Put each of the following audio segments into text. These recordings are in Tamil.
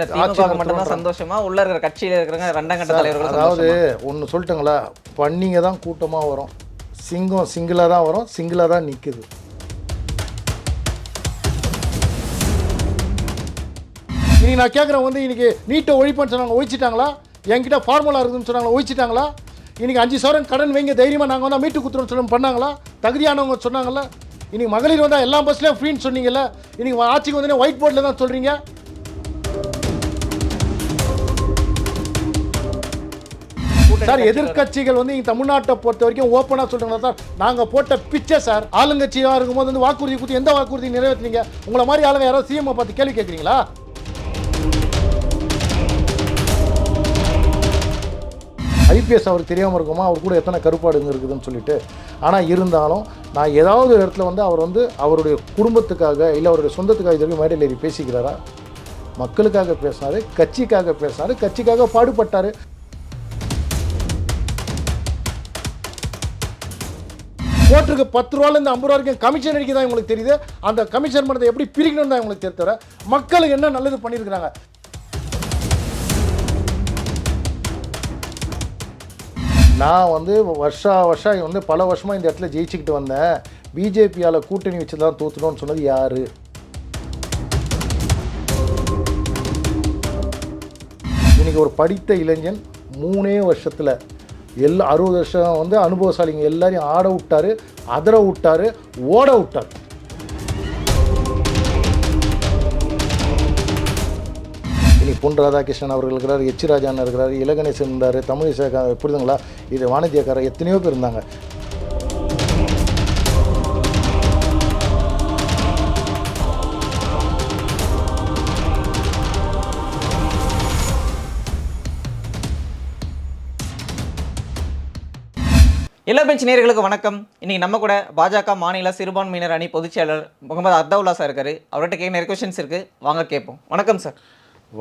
மட்டும்தான் சந்தோஷமா உள்ள இருக்கிற கட்சியில இருக்கிறவங்க ரெண்டாம் கட்ட தலைவர்கள் அதாவது ஒன்று சொல்லிட்டுங்களா? பண்ணிங்க தான் கூட்டமாக வரும். சிங்கம் சிங்கிளாக தான் வரும் சிங்கிளாக தான் நிற்குது இன்னைக்கு நான் கேட்குறேன் வந்து இன்னைக்கு நீட்டை ஒழிப்புன்னு சொன்னாங்க ஒழிச்சிட்டாங்களா? என்கிட்ட ஃபார்முலா இருக்குதுன்னு சொன்னாங்களா ஒழிச்சிட்டாங்களா? இன்னைக்கு அஞ்சு சவரன் கடன் வைங்க தைரியமாக நாங்கள் வந்தால் மீட்டு குத்துறோம்னு சொல்லி பண்ணாங்களா? தகுதியானவங்க சொன்னாங்கல்ல இன்னைக்கு மகளிர் வந்தால் எல்லா பஸ்லேயும் ஃப்ரீன்னு சொன்னீங்கல்ல? இன்னைக்கு ஆட்சிக்கு வந்து ஒயிட் போர்டில் தான் சொல்கிறீங்க சார் எதிர்க்கட்சிகள் வந்து தமிழ்நாட்டை பொறுத்த வரைக்கும் ஓப்பனாக சொல்றாங்க சார்? நாங்க போட்ட பிச்சை சார் ஆளுங்கட்சியா இருக்கும்போது வந்து வாக்குறுதி கொடுத்து எந்த வாக்குறுதி நிறைவேற்றுறீங்க உங்களை மாதிரி ஆளுங்க யாராவது சிஎம் பார்த்து கேள்வி கேட்குறீங்களா ஐபிஎஸ் அவருக்கு தெரியாமல் இருக்குமா? அவர் கூட எத்தனை கருப்பாடுங்க இருக்குதுன்னு சொல்லிட்டு. ஆனால் இருந்தாலும் நான் ஏதாவது ஒரு இடத்துல வந்து அவர் வந்து அவருடைய குடும்பத்துக்காக இல்லை அவருடைய சொந்தத்துக்காக இது வரைக்கும் மேடையில் ஏறி பேசிக்கிறாரா? மக்களுக்காக பேசினாரு கட்சிக்காக பேசினாரு கட்சிக்காக பாடுபட்டாரு. கோட்டுக்கு பத்து ரூபாலேருந்து ஐம்பது ரூபா வரைக்கும் கமிஷன் அடிக்க தான் உங்களுக்கு தெரியுது. அந்த கமிஷன் பணத்தை எப்படி பிரிக்கணும் தான் உங்களுக்கு தெரிய தவிர மக்களுக்கு என்ன நல்லது பண்ணியிருக்கிறாங்க? நான் வந்து வருஷா வருஷம் வந்து பல வருஷமாக இந்த இடத்துல ஜெயிச்சுக்கிட்டு வந்தேன். பிஜேபியால் கூட்டணி வச்சு தான் தோத்துனோன்னு சொன்னது யார்? இன்றைக்கி ஒரு படித்த இளைஞன் மூணே வருஷத்தில் எல்லா அறுபது வருஷம் வந்து அனுபவசாலிங்க எல்லாரையும் ஆட விட்டாரு அதர விட்டார் ஓட விட்டார். இனி பொன் ராதாகிருஷ்ணன் அவர்கள் இருக்கிறார் எச் ராஜான் இருக்கிறார் இலகணேசன் இருந்தார் தமிழிசை புரிதுங்களா இது வாணிஜ்யக்காரர் எத்தனையோ பேர் இருந்தாங்க. இளபெஞ்ச் நேயர்களுக்கு வணக்கம். இன்னைக்கு நம்ம கூட பாஜக மாநில சிறுபான்மையினர் அணி பொதுச் செயலர் முகமது அத்தாவுல்லா சார் இருக்காரு. அவர்கிட்ட கேட்க நிறைய கொஸ்டின்ஸ் இருக்கு. வாங்க கேட்போம். வணக்கம் சார்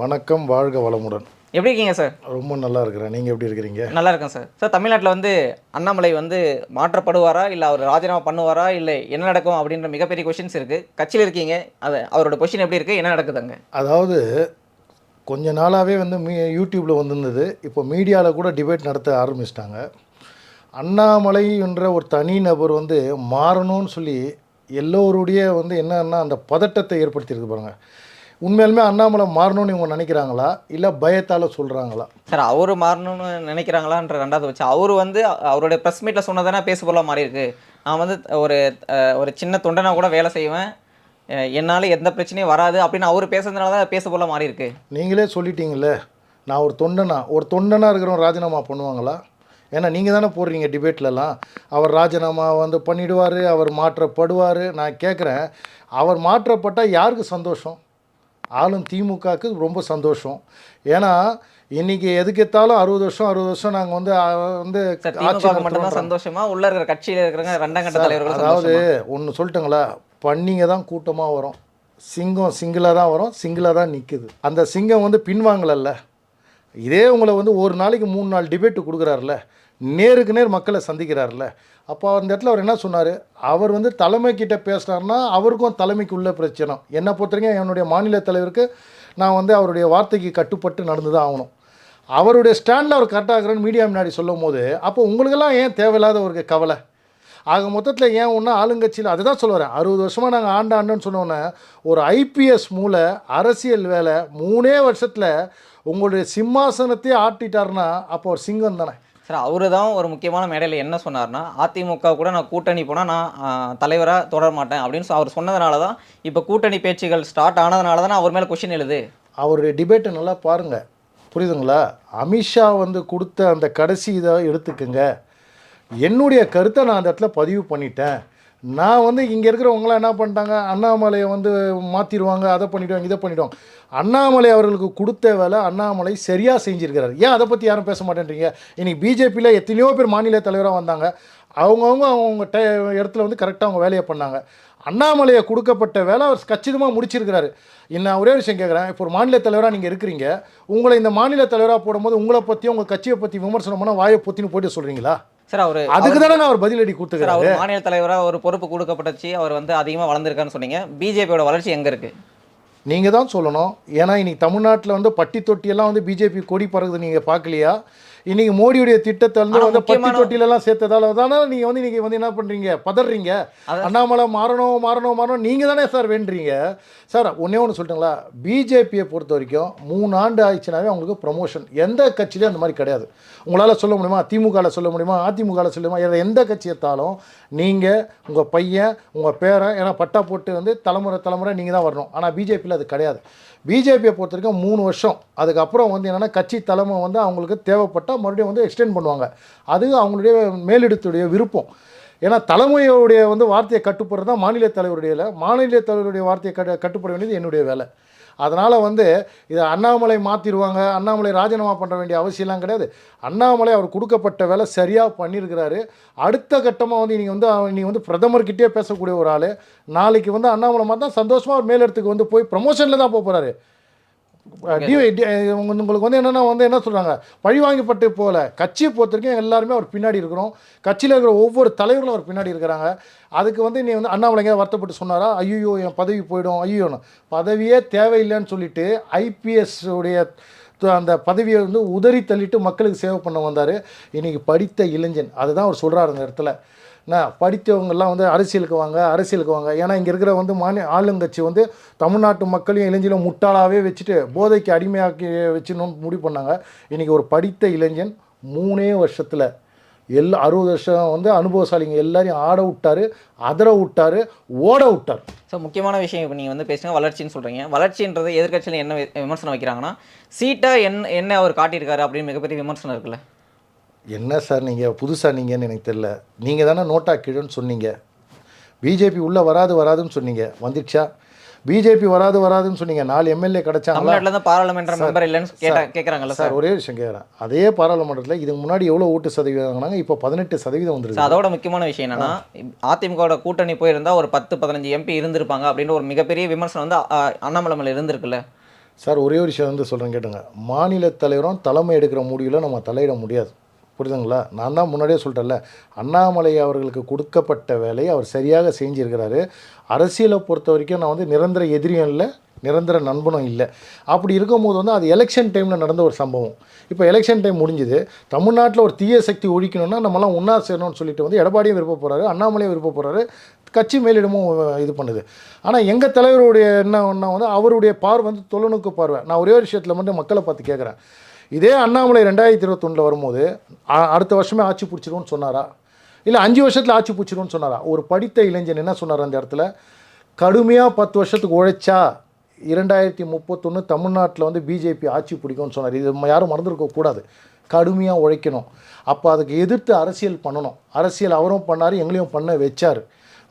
வணக்கம் வாழ்க வளமுடன். எப்படி இருக்கீங்க சார் ரொம்ப நல்லா இருக்கிறேன். நீங்கள் எப்படி இருக்கிறீங்க? நல்லா இருக்கேன் சார் சார் தமிழ்நாட்டில் வந்து அண்ணாமலை வந்து மாற்றப்படுவாரா? இல்லை அவர் ராஜினாமா பண்ணுவாரா? இல்லை என்ன நடக்கும் அப்படின்ற மிகப்பெரிய கொஸ்டின்ஸ் இருக்கு. கட்சியில் இருக்கீங்க. அது அவரோட கொஸ்டின் எப்படி இருக்கு? என்ன நடக்குதுங்க? அதாவது கொஞ்ச நாளாகவே வந்து மீ யூடியூப்பில் வந்திருந்தது. இப்போ மீடியாவில் கூட டிபேட் நடத்த ஆரம்பிச்சிட்டாங்க. அண்ணாமலை என்ற ஒரு தனி நபர் வந்து மாறணும்னு சொல்லி எல்லோருடைய வந்து என்னன்னா அந்த பதட்டத்தை ஏற்படுத்தியிருக்கு பாருங்க. உண்மையாலுமே அண்ணாமலை மாறணும்னு இவங்க நினைக்கிறாங்களா? இல்லை பயத்தால் சொல்கிறாங்களா சார் அவர் மாறணும்னு நினைக்கிறாங்களான்ற ரெண்டாவது வச்சு அவர் வந்து அவருடைய ப்ரெஸ் மீட்டில் சொன்னதானே பேச போல மாறி இருக்கு நான் வந்து ஒரு ஒரு சின்ன தொண்டனா கூட வேலை செய்வேன். என்னால எந்த பிரச்சனையும் வராது அப்படின்னு அவர் பேசுறதுனால தான் பேச போல மாறி இருக்கு நீங்களே சொல்லிட்டீங்களே நான் ஒரு தொண்டனா? ஒரு தொண்டனாக இருக்கிறவன் ராஜினாமா பண்ணுவாங்களா? ஏன்னா நீங்கள் தானே போடுறீங்க டிபேட்லலாம். அவர் ராஜினாமா வந்து பண்ணிடுவார் அவர் மாற்றப்படுவார். நான் கேட்குறேன் அவர் மாற்றப்பட்டால் யாருக்கு சந்தோஷம்? ஆளும் திமுகவுக்கு ரொம்ப சந்தோஷம். ஏன்னா இன்னைக்கு எதுக்கெத்தாலும் அறுபது வருஷம் அறுபது வருஷம் நாங்கள் வந்து வந்து ஆட்சி. சந்தோஷமா? உள்ள இருக்கிற கட்சியில இருக்கிறவங்க ரெண்டாம் கட்ட தலைவர்கள் அதாவது? ஒன்று சொல்லட்டுங்களா பண்ணிங்க தான் கூட்டமாக வரும். சிங்கம் சிங்கிளாக தான் வரும் சிங்கிளாக தான் நிற்குது அந்த சிங்கம் வந்து பின்வாங்கலல்ல. இதே உங்களை வந்து ஒரு நாளைக்கு மூணு நாள் டிபேட்டு கொடுக்குறாருல நேருக்கு நேர் மக்களை சந்திக்கிறாருல. அப்போ அந்த இடத்துல அவர் என்ன சொன்னார்? அவர் வந்து தலைமை கிட்டே பேசுனாருன்னா அவருக்கும் தலைமைக்கு உள்ள பிரச்சனை. என்னை பொறுத்தவரைக்கும் என்னுடைய மாநில தலைவருக்கு நான் வந்து அவருடைய வார்த்தைக்கு கட்டுப்பட்டு நடந்து தான் ஆகணும். அவருடைய ஸ்டாண்டில் அவர் கரெக்டாக இருக்கிறேன்னு மீடியா முன்னாடி சொல்லும் போது அப்போ உங்களுக்கெல்லாம் ஏன் தேவையில்லாத ஒரு கவலை? ஆக மொத்தத்தில் ஏன் ஒன்றா ஆளுங்கட்சியில் அதுதான் தான் வரேன். அறுபது வருஷமாக நாங்கள் ஆண்டு ஆண்டுன்னு சொன்னோன்னே ஒரு ஐபிஎஸ் மூலை அரசியல் வேலை மூணே வருஷத்தில் உங்களுடைய சிம்மாசனத்தையே ஆட்டிட்டாருன்னா அப்போ ஒரு சிங்கம் தானே? சார் அவரு தான் ஒரு முக்கியமான மேடையில் என்ன சொன்னார்னா அதிமுக கூட நான் கூட்டணி போனால் நான் தலைவராக தொடர மாட்டேன் அப்படின்னு அவர் சொன்னதுனால தான் இப்போ கூட்டணி பேச்சுகள் ஸ்டார்ட் ஆனதுனால தான் அவர் மேலே கொஷின் எழுது. அவருடைய டிபேட்டை நல்லா பாருங்கள் புரியுதுங்களா? அமித்ஷா வந்து கொடுத்த அந்த கடைசி இதை எடுத்துக்குங்க. என்னுடைய கருத்தை நான் அந்த இடத்துல பதிவு பண்ணிட்டேன். நான் வந்து இங்கே இருக்கிறவங்களாம் என்ன பண்ணிட்டாங்க? அண்ணாமலையை வந்து மாற்றிடுவாங்க அதை பண்ணிவிடுவாங்க இதை பண்ணிவிடுவாங்க அண்ணாமலை அவர்களுக்கு கொடுத்த வேலை அண்ணாமலை சரியாக செஞ்சுருக்கிறார். ஏன் அதை பற்றி யாரும் பேச மாட்டேன்றீங்க? இன்றைக்கி பிஜேபியில் எத்தனையோ பேர் மாநில தலைவராக வந்தாங்க. அவங்கவுங்க அவங்க டை இடத்துல வந்து கரெக்டாக அவங்க வேலையை பண்ணாங்க. அண்ணாமலையை கொடுக்கப்பட்ட வேலை அவர் கச்சிதமாக முடிச்சிருக்கிறாரு. நான் ஒரே விஷயம் கேட்குறேன் இப்போ ஒரு மாநில தலைவராக நீங்கள் இருக்கிறீங்க. உங்களை இந்த மாநில தலைவராக போடும்போது உங்களை பற்றியும் உங்கள் கட்சியை பற்றி விமர்சனம் பண்ணால் வாயை பொத்தின்னு போயிட்டு சொல்கிறீங்களா சார் அவர் அதுக்கு தானே அவர் பதிலடி கொடுத்துக்கிறாரு அவர் மாநில தலைவராக ஒரு பொறுப்பு கொடுக்கப்பட்டுச்சு அவர் வந்து அதிகமாக வளர்ந்துருக்கான்னு சொன்னீங்க. பிஜேபியோட வளர்ச்சி எங்கே இருக்கு? நீங்கள் தான் சொல்லணும். ஏன்னா இன்னைக்கு தமிழ்நாட்டில் வந்து பட்டி தொட்டியெல்லாம் வந்து பிஜேபி கொடி பறகுது நீங்கள் பார்க்கலையா? இன்னைக்கு மோடியுடைய திட்டத்தை வந்து வந்து பட்டி தொட்டிலெல்லாம் சேர்த்ததால தானே நீங்கள் வந்து இன்னைக்கு வந்து என்ன பண்ணுறீங்க பதறீங்க. அண்ணாமலை மாறணும் மாறணும் மாறணும். நீங்கள் தானே சார் வேண்டுறீங்க சார் ஒன்றே ஒன்று சொல்லிட்டுங்களா? பிஜேபியை பொறுத்த வரைக்கும் மூணு ஆண்டு ஆயிடுச்சுனாவே அவங்களுக்கு ப்ரமோஷன் எந்த கட்சியிலையும் அந்த மாதிரி கிடையாது. உங்களால் சொல்ல முடியுமா? திமுகவில் சொல்ல முடியுமா? அதிமுகவில் சொல்ல முடியுமா? எந்த கட்சி எடுத்தாலும் நீங்கள் உங்கள் பையன் உங்கள் பேரன் ஏன்னா பட்டா போட்டு வந்து தலைமுறை தலைமுறை நீங்கள் தான் வரணும். ஆனால் பிஜேபியில் அது கிடையாது. பிஜேபியை பொறுத்த வரைக்கும் மூணு வருஷம். அதுக்கப்புறம் வந்து என்னென்னா கட்சி தலைமை வந்து அவங்களுக்கு தேவைப்பட்டால் மறுபடியும் வந்து எக்ஸ்டெண்ட் பண்ணுவாங்க. அது அவங்களுடைய மேலிடத்துடைய விருப்பம். ஏன்னா தலைமையுடைய வந்து வார்த்தையை கட்டுப்படுறது தான் மாநில தலைவருடைய வேலை மாநில தலைவருடைய வார்த்தையை கட்டு கட்டுப்பட வேண்டியது என்னுடைய வேலை. அதனால் வந்து இதை அண்ணாமலை மாற்றிடுவாங்க அண்ணாமலை ராஜினாமா பண்ண வேண்டிய அவசியம்லாம் கிடையாது. அண்ணாமலை அவர் கொடுக்கப்பட்ட வேலை சரியாக பண்ணியிருக்கிறாரு. அடுத்த கட்டமாக வந்து நீங்கள் வந்து நீங்கள் வந்து பிரதமர்கிட்டே பேசக்கூடிய ஒரு ஆள். நாளைக்கு வந்து அண்ணாமலை மாத்தா சந்தோஷமாக ஒரு மேலிடத்துக்கு வந்து போய் ப்ரமோஷனில் தான் போக போகிறாரு உங்களுக்கு வந்து என்னென்னா வந்து என்ன சொல்கிறாங்க பழி வாங்கப்பட்டு போகல கட்சியை பொறுத்த வரைக்கும் எல்லாருமே அவர் பின்னாடி இருக்கிறோம். கட்சியில் இருக்கிற ஒவ்வொரு தலைவர்களும் அவர் பின்னாடி இருக்கிறாங்க. அதுக்கு வந்து நீ வந்து அண்ணாமலைங்க வருத்தப்பட்டு சொன்னாரா? ஐயோ என் பதவி போயிடும் ஐயோன்னு பதவியே தேவையில்லைன்னு சொல்லிட்டு ஐபிஎஸ் உடைய அந்த பதவியை வந்து உதறி தள்ளிட்டு மக்களுக்கு சேவை பண்ண வந்தார். இன்னைக்கு படித்த இளைஞன். அதுதான் அவர் சொல்கிறார் அந்த இடத்துல. என்ன படித்தவங்கெல்லாம் வந்து அரசியலுக்கு வாங்க அரசியலுக்கு வாங்க. ஏன்னா இங்கே இருக்கிற வந்து மாநில ஆளுங்கட்சி வந்து தமிழ்நாட்டு மக்களையும் இளைஞரையும் முட்டாளாகவே வச்சுட்டு போதைக்கு அடிமையாக்கி வச்சுன்னு முடிவு பண்ணாங்க. இன்றைக்கி ஒரு படித்த இளைஞன் மூணே வருஷத்தில் எல்லா அறுபது வருஷம் வந்து அனுபவசாலிங்க எல்லாரையும் ஆட விட்டார் அதர விட்டார் ஓட விட்டார். ஸோ முக்கியமான விஷயம் இப்போ நீங்கள் வந்து பேசுங்க வளர்ச்சின்னு சொல்கிறீங்க வளர்ச்சின்றது எதிர்கட்சியில் என்ன விமர்சனம் வைக்கிறாங்கன்னா சீட்டாக என்ன என்ன அவர் காட்டியிருக்காரு அப்படின்னு மிகப்பெரிய விமர்சனம் இருக்குல்ல? என்ன சார் நீங்கள் புதுசாக நீங்கன்னு எனக்கு தெரியல. நீங்கள் தானே நோட்டா கீழன்னு சொன்னீங்க. பிஜேபி உள்ளே வராது வராதுன்னு சொன்னீங்க. வந்துடுச்சா பிஜேபி வராது வராதுன்னு சொன்னீங்க. நாலு எம்எல்ஏ தான் பாராளுமன்ற மெம்பர் இல்லைன்னு கேட்குறாங்கல்ல சார் ஒரே விஷயம் கேட்குறேன் அதே பாராளுமன்றத்தில் இதுக்கு முன்னாடி எவ்வளோ ஓட்டு சதவீதம் வாங்கினாங்க இப்போ பதினெட்டு சதவீதம் வந்துருக்கு அதோட முக்கியமான விஷயம் என்னன்னா அதிமுகவோட கூட்டணி போயிருந்தா ஒரு பத்து பதினஞ்சு எம்பி இருந்திருப்பாங்க அப்படின்னு ஒரு மிகப்பெரிய விமர்சனம் வந்து அ, அண்ணாமலை மேல இருந்திருக்குல்ல. சார் ஒரே ஒரு விஷயம் வந்து சொல்கிறேன் கேட்டுங்க. மாநில தலைவரும் தலைமை எடுக்கிற முடிவில் நம்ம தலையிட முடியாது. புரியுதுங்களா? நான் தான் முன்னாடியே சொல்லிட்டேன்ல அண்ணாமலை அவர்களுக்கு கொடுக்கப்பட்ட வேலையை அவர் சரியாக செஞ்சிருக்கிறாரு. அரசியலை பொறுத்த வரைக்கும் நான் வந்து நிரந்தர எதிரியும் இல்லை நிரந்தர நண்பனும் இல்லை. அப்படி இருக்கும்போது வந்து அது எலெக்ஷன் டைமில் நடந்த ஒரு சம்பவம். இப்போ எலெக்ஷன் டைம் முடிஞ்சுது. தமிழ்நாட்டில் ஒரு தீய சக்தி ஒழிக்கணும்னா நம்மலாம் ஒன்றா சேரணும்னு சொல்லிட்டு வந்து எடப்பாடியும் விருப்ப போகிறாரு அண்ணாமலையும் விருப்ப போகிறாரு கட்சி மேலிடமும் இது பண்ணுது. ஆனால் எங்கள் தலைவருடைய என்ன ஒன்றா வந்து அவருடைய பார்வை வந்து தொலைநோக்கு பார்வை. நான் ஒரே ஒரு விஷயத்தில் மட்டும் மக்களை பார்த்து கேட்குறேன் இதே அண்ணாமலை ரெண்டாயிரத்தி இருபத்தொன்னில் வரும்போது அடுத்த வருஷமே ஆட்சி பிடிச்சிருவோன்னு சொன்னாரா? இல்லை அஞ்சு வருஷத்தில் ஆட்சி பிடிச்சிருவோன்னு சொன்னாரா? ஒரு படித்த இளைஞன் என்ன சொன்னார் அந்த இடத்துல? கடுமையாக பத்து வருஷத்துக்கு உழைச்சா இரண்டாயிரத்தி முப்பத்தொன்று தமிழ்நாட்டில் வந்து பிஜேபி ஆட்சி பிடிக்கும்னு சொன்னார். இது நம்ம யாரும் மறந்துருக்க கூடாது. கடுமையாக உழைக்கணும். அப்போ அதுக்கு எதிர்த்து அரசியல் பண்ணணும். அரசியல் அவரும் பண்ணார் எங்களையும் பண்ண வச்சார்.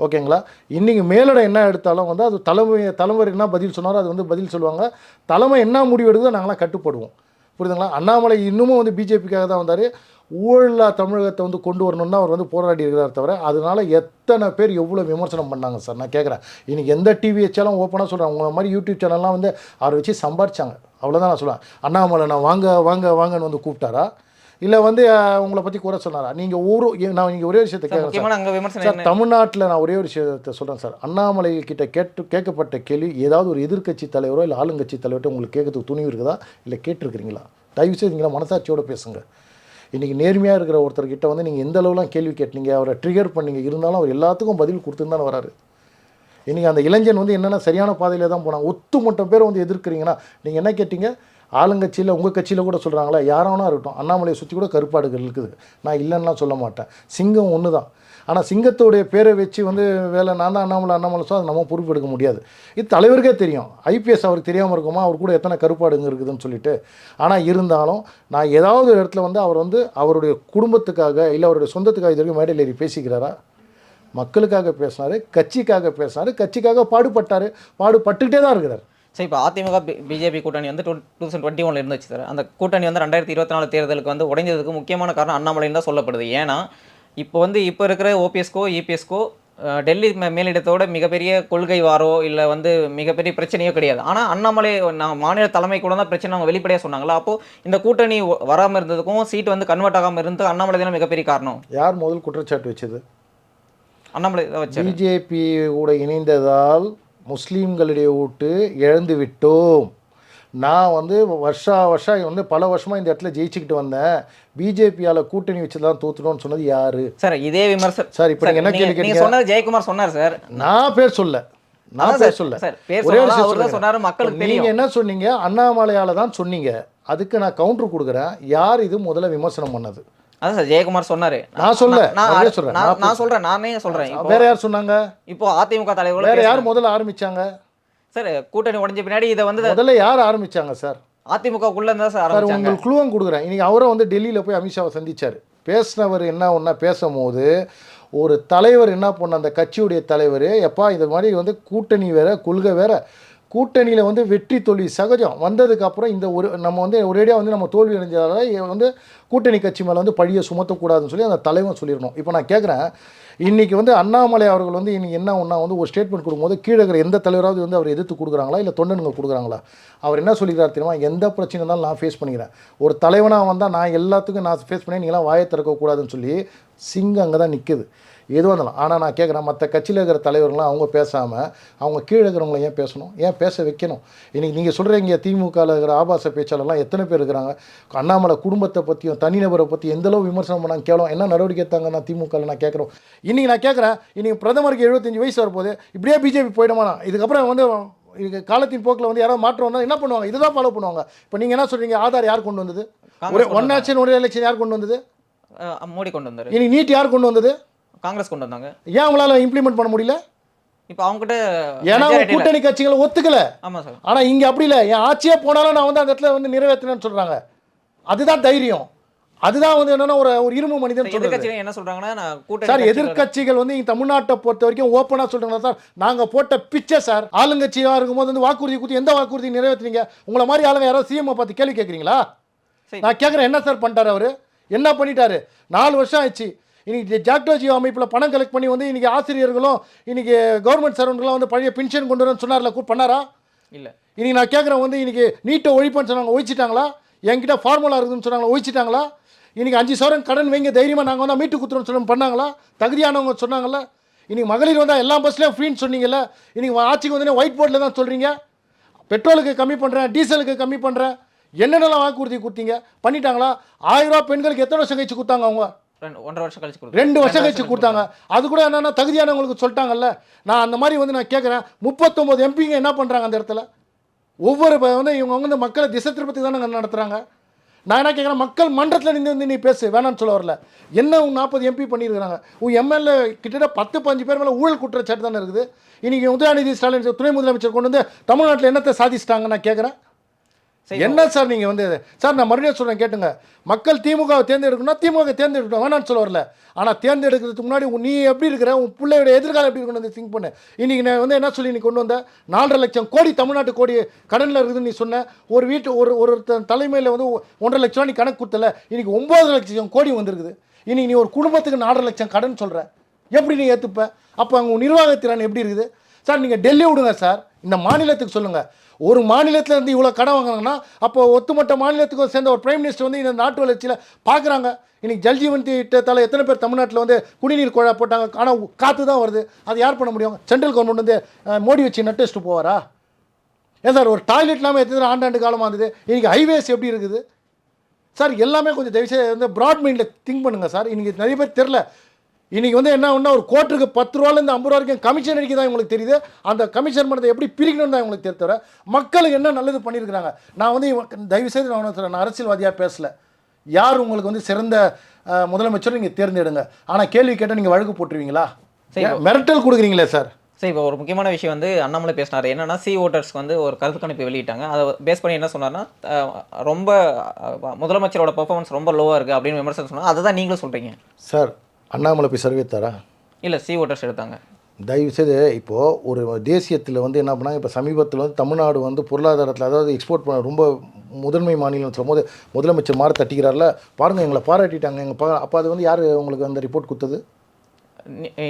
ஓகேங்களா? இன்றைக்கி மேலிட என்ன எடுத்தாலும் வந்து அது தலைமை தலைவர் என்ன பதில் சொன்னாரோ அது வந்து பதில் சொல்லுவாங்க. தலைமை என்ன முடிவு எடுக்குதோ நாங்களாம் கட்டுப்படுவோம். புரியுதுங்களா? அண்ணாமலை இன்னமும் வந்து பிஜேபிக்காக தான் வந்தார். ஊழலா தமிழகத்தை வந்து கொண்டு வரணும்னா அவர் வந்து போராடி இருக்கிறார் தவிர அதனால எத்தனை பேர் எவ்வளோ விமர்சனம் பண்ணாங்க சார்? நான் கேட்குறேன் இன்னைக்கு எந்த டிவி வச்சாலும் ஓப்பனாக சொல்கிறேன் உங்களை மாதிரி யூடியூப் சேனல்லாம் வந்து அவரை வச்சு சம்பாரிச்சாங்க. அவ்வளோதான் நான் சொல்லுவேன் அண்ணாமலை நான் வாங்க வாங்க வாங்கன்னு வந்து கூப்பிட்டாரா? இல்லை வந்து உங்களை பற்றி கூட சொன்னாரா? நீங்கள் ஒரு நான் நீங்கள் ஒரே விஷயத்தை கேட்குறேன் சார். தமிழ்நாட்டில் நான் ஒரே ஒரு விஷயத்தை சொல்கிறேன் சார். அண்ணாமலை கிட்ட கேட்டு கேட்கப்பட்ட கேள்வி ஏதாவது ஒரு எதிர்க்கட்சி தலைவரோ இல்லை ஆளுங்கட்சி தலைவர்கிட்ட உங்களுக்கு கேட்கறதுக்கு துணிவு இருக்குதா? இல்லை கேட்டிருக்கிறீங்களா? தயவு செய்து நீங்களா மனசாட்சியோட பேசுங்க. இன்றைக்கி நேர்மையாக இருக்கிற ஒருத்தர்கிட்ட வந்து நீங்கள் எந்த அளவுலாம் கேள்வி கேட்டீங்க அவரை ட்ரிகர் பண்ணீங்க இருந்தாலும் அவர் எல்லாத்துக்கும் பதில் கொடுத்துன்னு தானே வராரு. இன்றைக்கி அந்த இளைஞன் வந்து என்னென்ன சரியான பாதையில் தான் போனாங்க ஒத்து மட்டும் பேர் வந்து எதிர்க்கிறீங்கன்னா நீங்கள் என்ன கேட்டீங்க? ஆளுங்கட்சியில் உங்கள் கட்சியில் கூட சொல்கிறாங்களா யாராவனா இருக்கட்டும் அண்ணாமலையை சுற்றி கூட கருப்பாடுகள் இருக்குது. நான் இல்லைன்னுலாம் சொல்ல மாட்டேன். சிங்கம் ஒன்று தான் ஆனால் சிங்கத்தோடைய பேரை வச்சு வந்து வேலை நான் தான் அண்ணாமலை அண்ணாமலை சோ அது நம்ம பொறுப்பெடுக்க முடியாது. இது தலைவருக்கே தெரியும். ஐபிஎஸ் அவருக்கு தெரியாமல் இருக்குமா? அவர் கூட எத்தனை கருப்பாடுங்க இருக்குதுன்னு சொல்லிட்டு. ஆனால் இருந்தாலும் நான் ஏதாவது ஒரு இடத்துல வந்து அவர் வந்து அவருடைய குடும்பத்துக்காக இல்லை அவருடைய சொந்தத்துக்காக இது வரைக்கும் மேடையில் ஏறி பேசிக்கிறாரா? மக்களுக்காக பேசினார் கட்சிக்காக பேசினார் கட்சிக்காக பாடுபட்டார் பாடுபட்டுக்கிட்டே தான் இருக்கிறார். சரி இப்போ அதிமுக பிஜேபி கூட்டணி வந்து டூ தௌசண்ட் டுவெண்ட்டி ஒன்ல இருந்துச்சு சார். அந்த கூட்டணி வந்து ரெண்டாயிரத்தி இருபத்தி நாலு தேர்தலுக்கு வந்து உடைஞ்சதுக்கு முக்கியமான காரணம் அண்ணாமலைன்னு தான் சொல்லப்படுது. ஏன்னா இப்போ வந்து இப்போ இருக்கிற ஓபிஎஸ்கோ இபிஎஸ்கோ டெல்லி மே- மேலிடத்தோட மிகப்பெரிய கொள்கை வாரோ இல்லை வந்து மிகப்பெரிய பிரச்சனையோ கிடையாது. ஆனால் அண்ணாமலை நான் மாநில தலைமை கூட தான் பிரச்சனை அவங்க வெளிப்படையாக சொன்னாங்களா அப்போது இந்த கூட்டணி வராமல் இருந்ததுக்கும் சீட் வந்து கன்வெர்ட் ஆகாமல் இருந்து அண்ணாமலை தானே மிகப்பெரிய காரணம்? யார் முதல் குற்றச்சாட்டு வச்சது? அண்ணாமலை பிஜேபி கூட இணைந்ததால் முஸ்லீம்களுடைய ஓட்டு இழந்து விட்டோம். நான் வந்து வருஷா வருஷம் வந்து பல வருஷமாக இந்த இடத்துல ஜெயிச்சுக்கிட்டு வந்தேன். பிஜேபியால் கூட்டணி வச்சு தான் தோத்துட்டோம்னு சொன்னது யாரு? சார் இதே விமர்சனம். சார் இப்போ நீங்கள் என்ன கேள்வி கேட்டீங்க? சொன்னது ஜெயக்குமார் சொன்னார் சார். நான் பேர் சொல்ல. நான் பேர் சொல்ல. ஒரே. சொன்னாரு, மக்களுக்கு நீங்க தெரியும். என்ன சொன்னீங்க? அண்ணாமலையால தான் சொன்னீங்க. அதுக்கு நான் கவுண்டர் கொடுக்குறேன். யார் இது முதல்ல விமர்சனம் பண்ணது? அதான் சார் ஜெயக்குமார் சொன்னாரு. நான் சொல்ல, நான் சொல்றேன். நான் சொல்றேன் நானே சொல்றேன். வேற யார் சொன்னாங்க? இப்போ அதிமுக தலைவர்கள் வேற யார். முதல்ல ஆரம்பிச்சாங்க? சார் கூட்டணி உடைஞ்ச பின்னாடி இதை வந்து முதல்ல யார் ஆரம்பிச்சாங்க சார்? அதிமுகக்குள்ள இருந்தா சார் சார் உங்களுக்கு குழுவம் கொடுக்குறேன். இன்னைக்கு அவரும் வந்து டெல்லியில் போய் அமித்ஷாவை சந்திச்சார். பேசினவர் என்ன ஒன்றா பேசும்போது ஒரு தலைவர் என்ன பண்ண அந்த கட்சியுடைய தலைவர் எப்பா இது மாதிரி வந்து கூட்டணி வேற கொள்கை வேற கூட்டணியில் வந்து வெற்றி தோல்வி சகஜம். வந்ததுக்கப்புறம் இந்த ஒரு நம்ம வந்து ஒரேடியாக வந்து நம்ம தோல்வி அடைஞ்சதால வந்து கூட்டணி கட்சி மேலே வந்து பழியை சுமத்தக்கூடாதுன்னு சொல்லி அந்த தலைவன் சொல்லிடணும். இப்போ நான் கேட்குறேன் இன்றைக்கி வந்து அண்ணாமலை அவர்கள் வந்து இன்றைக்கி என்ன ஒன்றா வந்து ஒரு ஸ்டேட்மெண்ட் கொடுக்கும்போது கீழே இருக்கிற எந்த தலைவராவது வந்து அவர் எதிர்த்து கொடுக்குறாங்களா இல்லை தொண்டனுங்க கொடுக்குறாங்களா? அவர் என்ன சொல்லிக்கிறார் தெரியுமா? எந்த பிரச்சனை இருந்தாலும் நான் ஃபேஸ் பண்ணிக்கிறேன். ஒரு தலைவனாக வந்தால் நான் எல்லாத்துக்கும் நான் ஃபேஸ் பண்ணி நீங்களாம் வாயை திறக்கக்கூடாதுன்னு சொல்லி சிங்கம் அங்கே தான் நிற்குது எதுவாக இருந்தாலும். ஆனால் நான் கேட்குறேன் மற்ற கட்சியில் இருக்கிற தலைவர்கள்லாம் அவங்க பேசாமல் அவங்க கீழே இருக்கிறவங்கள ஏன் பேசணும்? ஏன் பேச வைக்கணும்? இன்றைக்கி நீங்கள் சொல்கிறீங்க திமுகவில் இருக்கிற ஆபாச பேச்சாளர்லாம் எத்தனை பேர் இருக்கிறாங்க? அண்ணாமலை குடும்பத்தை பற்றியும் தனிநபரை பற்றி எந்தளவு விமர்சனம் பண்ணாங்க? கேவலம். என்ன நடவடிக்கை எடுத்தாங்க நான் திமுகவில் நான் கேட்குறோம். இன்றைக்கி நான் கேட்குறேன் இன்றைக்கி பிரதமருக்கு எழுபத்தஞ்சு வயசு வரப்போகுது. இப்படியே பிஜேபி போயிடுமாண்ணா? இதுக்கப்புறம் வந்து இது காலத்தின் போக்கில் வந்து யாராவது மாற்றம் வந்தால் என்ன பண்ணுவாங்க? இதுதான் ஃபாலோ பண்ணுவாங்க. இப்போ நீங்கள் என்ன சொல்கிறீங்க ஆதார் யார் கொண்டு வந்தது? ஒரு ஒன் நேஷன் ஒரே எலெக்ஷன் யார் கொண்டு வந்தது? மோடி கொண்டு வந்தாரு. இனி நீட் யார் கொண்டு வந்தது? காங்கிரஸ் கொண்டு வந்தாங்க. ஏன் உங்களால் இம்ப்ளிமெண்ட் பண்ண முடியல? இப்போ அவங்க கிட்ட ஏன்னா. கூட்டணி கட்சிகளை ஒத்துக்கல. ஆமா சார். ஆனா இங்க அப்படி இல்லை. என் ஆட்சியே போனாலும் நான் வந்து அந்த இடத்துல வந்து நிறைவேற்றினேன்னு சொல்றாங்க. அதுதான் தைரியம். அதுதான் வந்து என்னன்னா ஒரு ஒரு இரும்பு மனிதன் சொல்றது. எதிர்கட்சிகள் என்ன சொல்றாங்கன்னா சார் கட்சிகள் எதிர்க்கட்சிகள் வந்து இங்க தமிழ்நாட்டை பொறுத்த வரைக்கும் ஓப்பனாக சொல்றாங்க சார் நாங்க போட்ட பிச்சை சார் ஆளுங்கட்சியாக இருக்கும்போது வந்து வாக்குறுதி கொடுத்து எந்த வாக்குறுதி நிறைவேற்றுறீங்க உங்களை மாதிரி ஆளுங்க யாராவது சிஎம் பார்த்து கேள்வி கேட்குறீங்களா. நான் கேட்குறேன் என்ன சார் பண்ணிட்டாரு அவரு? என்ன பண்ணிட்டாரு? நாலு வருஷம் ஆயிடுச்சு. இன்னைக்கு ஜாக்டோ ஜியோ அமைப்பில் பணம் கலெக்ட் பண்ணி வந்து இன்னைக்கு ஆசிரியர்களும் இன்னைக்கு கவர்மெண்ட் சர்வெண்ட்லாம் வந்து பழைய பென்ஷன் கொண்டு வரேன்னு சொன்னார்ல கூ- பண்ணாரா? இல்ல. இன்னைக்கு நான் கேட்குறேன் வந்து இன்னைக்கு நீட்டை ஒழிப்புன்னு சொன்னாங்க ஒழிச்சிட்டாங்களா? என்கிட்ட ஃபார்முலா இருக்குதுன்னு சொன்னாங்களா ஒழிச்சிட்டாங்களா? இன்னைக்கு அஞ்சு சவரன் கடன் வைங்க தைரியமாக நாங்கள் வந்தால் மீட்டு குத்துறோம்னு சொல்லி பண்ணாங்களா? தகுதியானவங்க சொன்னாங்கல்ல. இன்னைக்கு மகளிர் வந்தால் எல்லா பஸ்லேயும் ஃப்ரீன்னு சொன்னீங்கல்ல. இன்னைக்கு ஆட்சிக்கு வந்து ஒயிட் போர்டில் தான் சொல்கிறீங்க பெட்ரோலுக்கு கம்மி பண்ணுறேன் டீசலுக்கு கம்மி பண்ணுறேன் என்னென்னலாம் வாக்குறுதி கொடுத்தீங்க? பண்ணிட்டாங்களா? ஆயிரம் ரூபா பெண்களுக்கு எத்தனை வருஷம் கழிச்சு கொடுத்தாங்க அவங்க? ஒன்றரை வருஷம் கழிச்சு ரெண்டு வருஷம் கழிச்சு கொடுத்தாங்க. அது கூட என்னன்னா தகுதியானவங்களுக்கு சொல்லிட்டாங்கல்ல? நான் அந்த மாதிரி வந்து நான் கேட்குறேன் முப்பத்தொம்போது எம்பிங்க என்ன பண்ணுறாங்க அந்த இடத்துல? ஒவ்வொரு வந்து இவங்க வந்து மக்களை திசை திருப்பத்துக்கு தானே நடத்துகிறாங்க நான் என்ன கேட்குறேன் மக்கள் மன்றத்தில் நின்று வந்து நீ பேசு வேணாம்னு சொல்ல வரல. என்ன உன் நாற்பது எம்பி பண்ணியிருக்கிறாங்க? உன் எம்எல்ஏ கிட்டத்தட்ட பத்து பஞ்சு பேர் மேலே ஊழல் குற்றச்சாட்டு தானே இருக்குது. இன்றைக்கி உதயநிதி ஸ்டாலின் துணை முதலமைச்சர் கொண்டு வந்து தமிழ்நாட்டில் என்னத்தை சாதிச்சிட்டாங்க நான் கேட்குறேன் என்ன சார் நீங்கள் வந்து சார் நான் மறுபடியும் சொல்கிறேன் கேட்டுங்க. மக்கள் திமுகவை தேர்ந்தெடுக்கணும்னா திமுக தேர்ந்தெடுக்கணும். வேணாம்னு சொல்ல வரல. ஆனால் தேர்ந்தெடுக்கிறதுக்கு முன்னாடி நீ எப்படி இருக்கிற உன் பிள்ளையோட எதிர்காலம் எப்படி இருக்கணும் திங்க் பண்ணு. இன்னைக்கு நான் வந்து என்ன சொல்லி நீ கொண்டு வந்த? நாலரை லட்சம் கோடி தமிழ்நாட்டு கோடி கடனில் இருக்குதுன்னு நீ சொன்ன. ஒரு வீட்டு ஒரு ஒருத்தன் தலைமையில் வந்து ஒன்றரை லட்சம் ரூபா நீ கணக்கு கொடுத்தல. இன்னைக்கு ஒம்பது லட்சம் கோடி வந்திருக்குது. இன்னைக்கு நீ ஒரு குடும்பத்துக்கு நாலரை லட்சம் கடன் சொல்கிற எப்படி நீ ஏற்றுப்ப அப்போ அங்கே நிர்வாகத்திறன் எப்படி இருக்குது? சார் நீங்கள் டெல்லி விடுங்க சார். இந்த மாநிலத்துக்கு சொல்லுங்கள் ஒரு மாநிலத்தில் இருந்து இவ்வளோ கடன் வாங்குறாங்கன்னா அப்போ ஒட்டுமொத்த மாநிலத்துக்கு சேர்ந்த ஒரு பிரைம் மினிஸ்டர் வந்து இந்த நாட்டு வளர்ச்சியில் பார்க்குறாங்க இன்னைக்கு ஜல்ஜீவன் திட்டத்தால் எத்தனை பேர் தமிழ்நாட்டில் வந்து குடிநீர் குழா போட்டாங்க? ஆனால் காற்று தான் வருது. அது யார் பண்ண முடியும்? சென்ட்ரல் கவர்மெண்ட் வந்து மோடி வச்சு நட்டு வச்சுட்டு போவாரா? ஏன் சார் ஒரு டாய்லெட் இல்லாமல் எத்தனை ஆண்டாண்டு காலமாக இருந்தது? இன்றைக்கி ஹைவேஸ் எப்படி இருக்குது? சார் எல்லாமே கொஞ்சம் தயவுசெய்து வந்து ப்ராட் மைண்டில் திங்க் பண்ணுங்கள் சார். இன்றைக்கி நிறைய பேர் தெரில இன்றைக்கி வந்து என்ன ஒன்றா ஒரு கோட்டுக்கு பத்து ரூபாலேருந்து ஐம்பது ரூபா வரைக்கும் கமிஷன் அடிக்க தான் உங்களுக்கு தெரியுது. அந்த கமிஷன் பண்ணதை எப்படி பிரிக்கணும்னு தான் உங்களுக்கு தெரிய தவிர மக்களுக்கு என்ன நல்லது பண்ணியிருக்கிறாங்க? நான் வந்து இவன் தயவுசெய்து நான் ஒன்று நான் அரசியல்வாதியாக பேசல. யார் உங்களுக்கு வந்து சிறந்த முதலமைச்சர் நீங்கள் தேர்ந்தெடுங்க. ஆனால் கேள்வி கேட்டால் நீங்கள் வழக்கு போட்டுருவீங்களா? சரி. மிரட்டல் கொடுக்குறீங்களே சார்? சரி இப்போ ஒரு முக்கியமான விஷயம் வந்து அண்ணாமலை பேசினார். என்னன்னா சி ஓட்டர்ஸ்க்கு வந்து ஒரு கருத்து கணிப்பு வெளியிட்டாங்க. அதை பேஸ் பண்ணி என்ன சொன்னார்னா ரொம்ப முதலமைச்சரோட பெர்ஃபார்மன்ஸ் ரொம்ப லோவாக இருக்குது அப்படின்னு விமர்சனம் சொன்னாங்க அதை தான் நீங்களும் சொல்கிறீங்க சார் அண்ணாமலை போய் சர்வே தரா? இல்லை சி ஓட்டர்ஸ் எடுத்தாங்க. தயவுசெய்து இப்போது ஒரு தேசியத்தில் வந்து என்ன பண்ணாங்க? இப்போ சமீபத்தில் வந்து தமிழ்நாடு வந்து பொருளாதாரத்தில் அதாவது எக்ஸ்போர்ட் பண்ண ரொம்ப முதன்மை மாநிலம் சொல்லும்போது முதலமைச்சர் மாற தட்டிக்கிறார்ல. பாருங்கள் எங்களை பாராட்டிட்டாங்க. எங்கள் பா அப்போ அது வந்து யார் உங்களுக்கு அந்த ரிப்போர்ட் கொடுத்தது?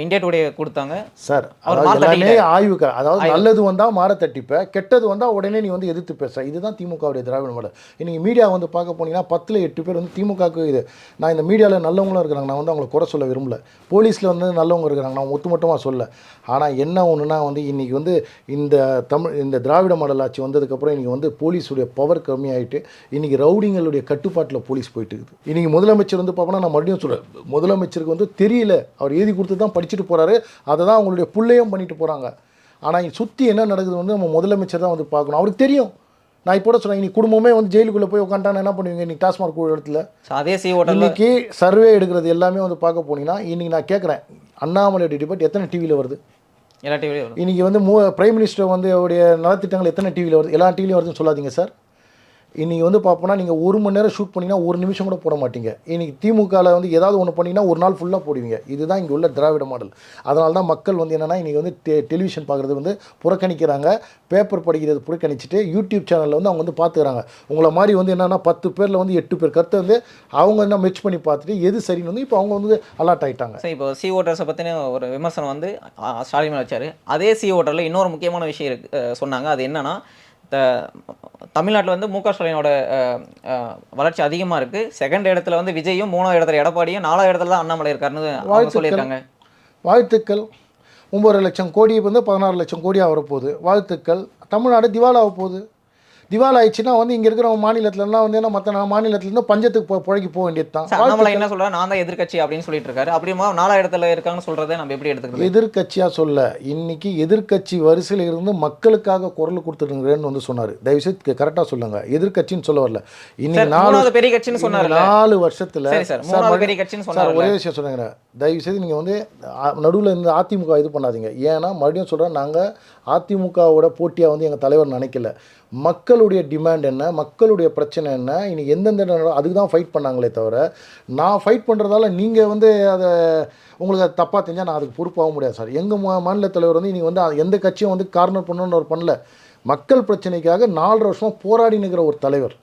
இந்தியா டுடே கொடுத்தாங்க. சார் எல்லாமே ஆய்வுக்கு அதாவது நல்லது வந்தால் மாற தட்டிப்ப கெட்டது வந்தால் உடனே நீ வந்து எதிர்த்து பேச. இதுதான் திமுகவுடைய திராவிட மாடல். இன்னைக்கு மீடியா வந்து பார்க்க போனீங்கன்னா பத்தில் எட்டு பேர் வந்து திமுகவுக்கு இது. நான் இந்த மீடியாவில் நல்லவங்களும் இருக்கிறாங்க. நான் வந்து அவங்களை குறை சொல்ல விரும்பல. போலீஸில் வந்து நல்லவங்க இருக்கிறாங்க. நான் ஒட்டுமொத்தமாக சொல்ல. ஆனால் என்ன ஒன்றுனா வந்து இன்றைக்கி வந்து இந்த தமிழ் இந்த திராவிட மாடல் ஆட்சி வந்ததுக்கப்புறம் இன்றைக்கி வந்து போலீஸுடைய பவர் கம்மியாயிட்டு இன்றைக்கி ரவுடிங்களுடைய கட்டுப்பாட்டில் போலீஸ் போயிட்டு இருக்குது. இன்றைக்கி முதலமைச்சர் வந்து பார்ப்போம்னா நான் மறுபடியும் சொல்கிறேன் முதலமைச்சருக்கு வந்து தெரியல. அவர் எழுதி கொடுத்து தான் படிச்சுட்டு போகிறாரு அதை தான் அவங்களுடைய புள்ளையும் பண்ணிட்டு போகிறாங்க ஆனால் சுற்றி என்ன நடக்குது வந்து நம்ம முதலமைச்சர் தான் வந்து பார்க்கணும். அவருக்கு தெரியும். நான் இப்போ சொன்னேன் நீ குடும்பமே வந்து ஜெயிலுக்குள்ளே போய் உட்காந்துட்டானா என்ன பண்ணுவீங்க? நீ டாஸ்மாக் இடத்துல. அதே இன்னைக்கு சர்வே எடுக்கிறது எல்லாமே வந்து பார்க்க போனீங்கன்னா இன்னைக்கு நான் கேட்குறேன் அண்ணாமலையுடைய டிபேட் எத்தனை டிவியில் வருது? எல்லா டிவிலையும் இன்னைக்கு வந்து மூ பிரைம் மினிஸ்டர் வந்து அவருடைய நலத்திட்டங்கள் எத்தனை டிவியில் வருது? எல்லா டிவிலையும் வருதுன்னு சொல்லாதீங்க சார் இன்றைக்கி வந்து பார்ப்போம்னா நீங்கள் ஒரு மணி நேரம் ஷூட் பண்ணிங்கன்னா ஒரு நிமிஷம் கூட போட மாட்டீங்க. இன்றைக்கி திமுகவில் வந்து ஏதாவது ஒன்று பண்ணிங்கன்னா ஒரு நாள் ஃபுல்லாக போடுவீங்க. இதுதான் இங்கே உள்ள திராவிட மாடல். அதனால தான் மக்கள் வந்து என்னென்னா இன்றைக்கி வந்து டெ டெலிவிஷன் பார்க்குறது வந்து புறக்கணிக்கிறாங்க. பேப்பர் படிக்கிறது புறக்கணிச்சிட்டு யூடியூப் சேனலில் வந்து அவங்க வந்து பார்த்துக்கிறாங்க உங்களை மாதிரி வந்து என்னென்னா பத்து பேரில் வந்து எட்டு பேர். கருத்தை வந்து அவங்க என்ன மெச் பண்ணி பார்த்துட்டு எது சரின்னு வந்து இப்போ அவங்க வந்து அலர்ட் ஆகிட்டாங்க சரி இப்போ சி ஓட்டர்ஸை பற்றின ஒரு விமர்சனம் வந்து ஸ்டாலின் மேலே வச்சார். அதே சி ஓட்டரில் இன்னொரு முக்கியமான விஷயம் இருக்கு சொன்னாங்க. அது என்னென்னா த தமிழ்நாட்டில் வந்து மு க ஸ்டாலினோட வளர்ச்சி அதிகமாக இருக்குது செகண்ட் இடத்துல வந்து விஜயும் மூணாவது இடத்துல எடப்பாடியும் நாலாவது இடத்துல தான் அண்ணாமலை இருக்காருன்னு. சொல்லியிருக்காங்க. வாழ்த்துக்கள். ஒம்பது லட்சம் கோடி வந்து பதினாறு லட்சம் கோடியாக வரப்போகுது. வாழ்த்துக்கள். தமிழ்நாடு திவாலாக போகுது. திவால் ஆயிடுச்சுன்னா வந்து இங்கே இருக்கிற மாநிலத்துலலாம் வந்து என்ன மற்ற மாநிலத்துலேருந்து பஞ்சத்துக்கு போ புழைக்கி போக வேண்டியது தான் அண்ணாமலை என்ன சொல்றாரு? நான் தான் எதிர்க்கட்சி அப்படின்னு சொல்லிட்டு இருக்காரு. அப்படியுமா நாலாவது இடத்துல இருக்காங்கன்னு சொல்றதை நம்ம எப்படி எடுத்துக்கிறது? எதிர்க்கட்சியாக சொல்ல இன்னைக்கு எதிர்க்கட்சி வரிசையில் இருந்து மக்களுக்காக குரல் கொடுத்துருங்கிறேன்னு வந்து சொன்னார். தயவுசெய்து கரெக்டாக சொல்லுங்க. எதிர்க்கட்சின்னு சொல்ல வரல. இன்னைக்கு நாலு பெரிய கட்சின்னு சொன்னார்ல. நாலு வருஷத்தில் சரி பெரிய கட்சின்னு ஒரே விஷயம் சொல்லுங்க தயவு செய்து நீங்கள் வந்து நடுவில் இருந்து அதிமுக இது பண்ணாதீங்க. ஏன்னா மறுபடியும் சொல்கிறேன் நாங்கள் அதிமுகவோட போட்டியாக வந்து எங்கள் தலைவர் நினைக்கல. மக்களுடைய டிமாண்ட் என்ன மக்களுடைய பிரச்சனை என்ன இன்னைக்கு எந்தெந்த அதுக்கு தான் ஃபைட் பண்ணாங்களே தவிர நான் ஃபைட் பண்ணுறதால நீங்கள் வந்து அதை உங்களுக்கு அது தப்பாக தெரிஞ்சால் நான் அதுக்கு பொறுப்பாக முடியாது சார் எங்கள் மா மாநில தலைவர் வந்து நீங்கள் வந்து எந்த கட்சியும் வந்து கார்னர் பண்ணணும்னு அவர் பண்ணல. மக்கள் பிரச்சனைக்காக நாலரை வருஷமாக போராடி நிற்கிற ஒரு தலைவர்.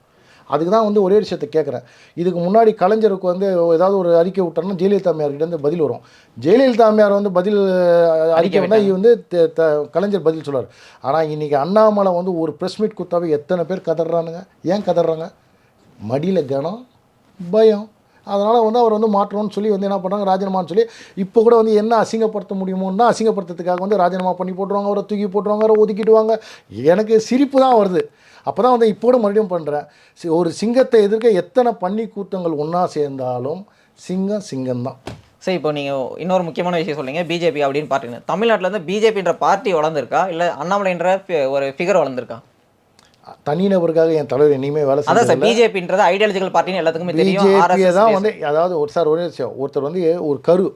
அதுக்கு தான் வந்து ஒரே விஷயத்தை கேட்குறேன். இதுக்கு முன்னாடி கலைஞருக்கு வந்து ஏதாவது ஒரு அறிக்கை விட்டாருன்னா ஜெயலலிதா அம்மையார்கிட்ட பதில் வரும். ஜெயலலிதா அம்மையார் வந்து பதில் அறிக்கை வந்தால் வந்து த- த- கலைஞர் பதில் சொல்றாரு. ஆனால் இன்னைக்கு அண்ணாமலை வந்து ஒரு ப்ரெஸ் மீட் கொடுத்தாவே எத்தனை பேர் கதறானுங்க ஏன் கதறாங்க மடியில் கனம் பயம். அதனால் வந்து அவர் வந்து மாற்றணும்னு சொல்லி வந்து என்ன பண்ணுறாங்க ராஜினாமான்னு சொல்லி இப்போ கூட வந்து என்ன அசிங்கப்படுத்த முடியுமோன்னா அசிங்கப்படுத்துறதுக்காக வந்து ராஜினாமா பண்ணி போட்டுருவாங்க அவரை தூக்கி போட்டுருவாங்க அவரை ஒதுக்கிடுவாங்க. எனக்கு சிரிப்பு தான் வருது. அப்போ தான் வந்து இப்போ கூட மறுபடியும் பண்ணுறேன் ஒரு சிங்கத்தை எதிர்க்க எத்தனை பன்னி கூட்டங்கள் ஒன்றா சேர்ந்தாலும் சிங்கம் சிங்கம்தான். சரி இப்போ நீங்கள் இன்னொரு முக்கியமான விஷயம் சொல்லுங்க பிஜேபி அப்படின்னு பார்த்தீங்கன்னா தமிழ்நாட்டில் இருந்து பிஜேபின்ற பார்ட்டி வளர்ந்துருக்கா? இல்லை அண்ணாமலைன்ற ஒரு ஃபிகர் வளர்ந்துருக்கா? தனிநபருக்காக என் தலைவர் இனிமே வேலை அதான் சார். பிஜேபின்றது ஐடியாலஜிக்கல் பார்ட்டின்னு எல்லாத்துக்குமே தெரியும். பிஜேபியை தான். வந்து அதாவது ஒரு சார் ஒரே விஷயம். ஒருத்தர் வந்து ஒரு கரு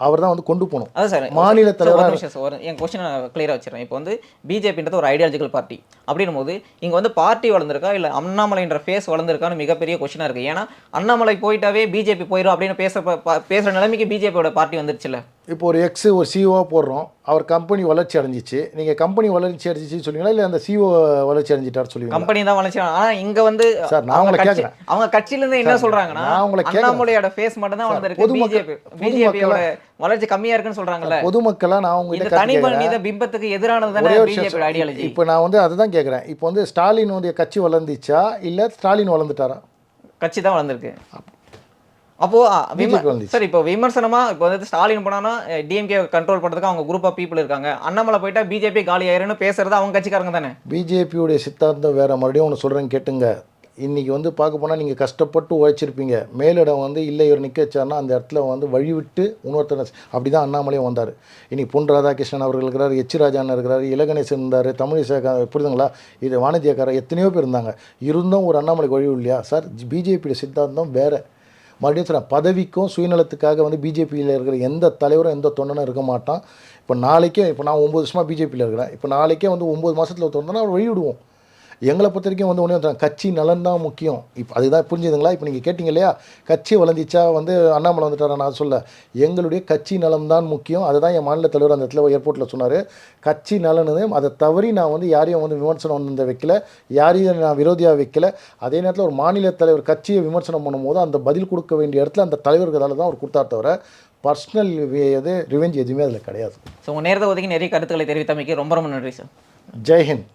அவர் தான் வந்து கொண்டு போகணும். அதான் சார் மாநில தலைவரா- ஒரு- என் கொஸ்டின் கிளியராக வச்சிடறேன். இப்போ வந்து பிஜேபின்றது ஒரு ஐடியாலஜிக்கல் பார்ட்டி அப்படின்னும் போது இங்கே வந்து பார்ட்டி வளர்ந்துருக்கா இல்லை அண்ணாமலைன்ற ஃபேஸ் வளர்ந்துருக்கான்னு மிகப்பெரிய கொஸ்டினாக இருக்குது ஏன்னா அண்ணாமலை போயிட்டாவே பிஜேபி போயிடும் அப்படின்னு பேச பேசுகிற நிலைமைக்கு பிஜேபியோட பார்ட்டி வந்துருச்சுல்ல. இப்போ ஒரு எக்ஸ் ஒரு சிஓ போடுறோம். அவர் கம்பெனி வளர்ச்சி அடைஞ்சிச்சு. நீங்கள் கம்பெனி வளர்ச்சி அடைஞ்சிச்சுன்னு சொல்லுவீங்களா? இல்லை அந்த சிஓ வளர்ச்சி அடைஞ்சிட்டார் சொல்லுவீங்களா? கம்பெனி தான் வளர்ச்சி ஆனா இங்க வந்து சார், நான் உங்களை கேட்கிறேன். அவங்க கட்சியில இருந்து என்ன சார், சொல்றாங்கன்னா நான் உங்களை. அண்ணாமலையோட ஃபேஸ் மட்டும் தான் பொதுமக்கள்- பிஜேபி பிஜேபியோட வளர்ச்சி கம்மியா இருக்குன்னு சொல்றாங்கல்ல. பொதுமக்களா நான் உங்ககிட்ட தனி மனித பிம்பத்துக்கு எதிரானது தானே பிஜேபி ஐடியாலஜி இப்போ நான் வந்து அதுதான் கேட்குறேன் இப்போ வந்து ஸ்டாலினுடைய கட்சி வளர்ந்துச்சா? இல்லை ஸ்டாலின் வளர்ந்துட்டாரா? கட்சி தான் வளர்ந்துருக்கு. அப்போ அ, விம- BJP வந்துச்சு. சார் இப்போ விமர்சனமா இப்போ வந்து ஸ்டாலின் போனானா டிஎம்கே கண்ட்ரோல் பண்றதுக்கு அவங்க குரூப் ஆஃப் பீப்புள் இருக்காங்க. அண்ணாமலை போயிட்டா பிஜேபி காலி ஆயிருன்னு பேசுறது அவங்க கட்சிக்காரங்க தானே? பிஜேபியுடைய சித்தாந்தம் வேற மறுபடியும் ஒன்று சொல்கிறேன் கேட்டுங்க. இன்னைக்கு வந்து பார்க்க போனால் நீங்கள் கஷ்டப்பட்டு உழைச்சிருப்பீங்க. மேலிடம் வந்து இல்லை இவர் நிற்க வச்சார்னா அந்த இடத்துல வந்து வழிவிட்டு இன்னொருத்தர் அப்படி தான் அண்ணாமலையும் வந்தார். இன்னைக்கு பொன் ராதாகிருஷ்ணன் அவர்கள் இருக்கிறார் எச் ராஜான் இருக்கிறார் இலகணேசன் இருந்தார் தமிழிசை புரியுதுங்களா இது வாணிஜ்யக்காரர் எத்தனையோ பேர் இருந்தாங்க. இருந்தும் ஒரு அண்ணாமலைக்கு வழி இல்லையா? சார் பிஜேபியோட சித்தாந்தம் வேறு. மறுபடியும் சொல்கிறேன் பதவிக்கும் சுயநலத்துக்காக வந்து பிஜேபியில் இருக்கிற எந்த தலைவரும் எந்த தொண்டனும் இருக்க மாட்டான். இப்போ நாளைக்கே இப்போ நான் ஒம்பது வருஷமாக பிஜேபியில் இருக்கிறேன். இப்போ நாளைக்கே வந்து ஒம்பது மாதத்தில் திறந்தோன்னா அவர் வழி விடுவோம் எங்களை பொறுத்த வரைக்கும் வந்து ஒன்றே கட்சி நலன் தான் முக்கியம். இப்போ அதுதான் புரிஞ்சுதுங்களா? இப்போ நீங்கள் கேட்டிங்க இல்லையா? கட்சி வளர்ந்துச்சா? வந்து அண்ணாமலை வந்துட்டாரா? நான் சொல்ல. எங்களுடைய கட்சி நலம் தான் முக்கியம். அதுதான் என் மாநில தலைவர் அந்த இடத்துல ஏர்போர்ட்டில் சொன்னார். கட்சி நலனு அதை தவறி நான் வந்து யாரையும் வந்து விமர்சனம் வந்து வைக்கல. யாரையும் நான் விரோதியாக வைக்கல. அதே நேரத்தில் ஒரு மாநில தலைவர் கட்சியை விமர்சனம் பண்ணும்போது அந்த பதில் கொடுக்க வேண்டிய இடத்துல அந்த தலைவர்களால் தான் அவர் கொடுத்தார் தவிர பர்சனல் இது ரிவெஞ்ச் எதுவுமே அதில் கிடையாது. ஸோ உங்கள் நேரத்தை ஒதுக்கி நிறைய கருத்துக்களை தெரிவித்தமைக்கு ரொம்ப ரொம்ப நன்றி சார் ஜெய்ஹிந்த்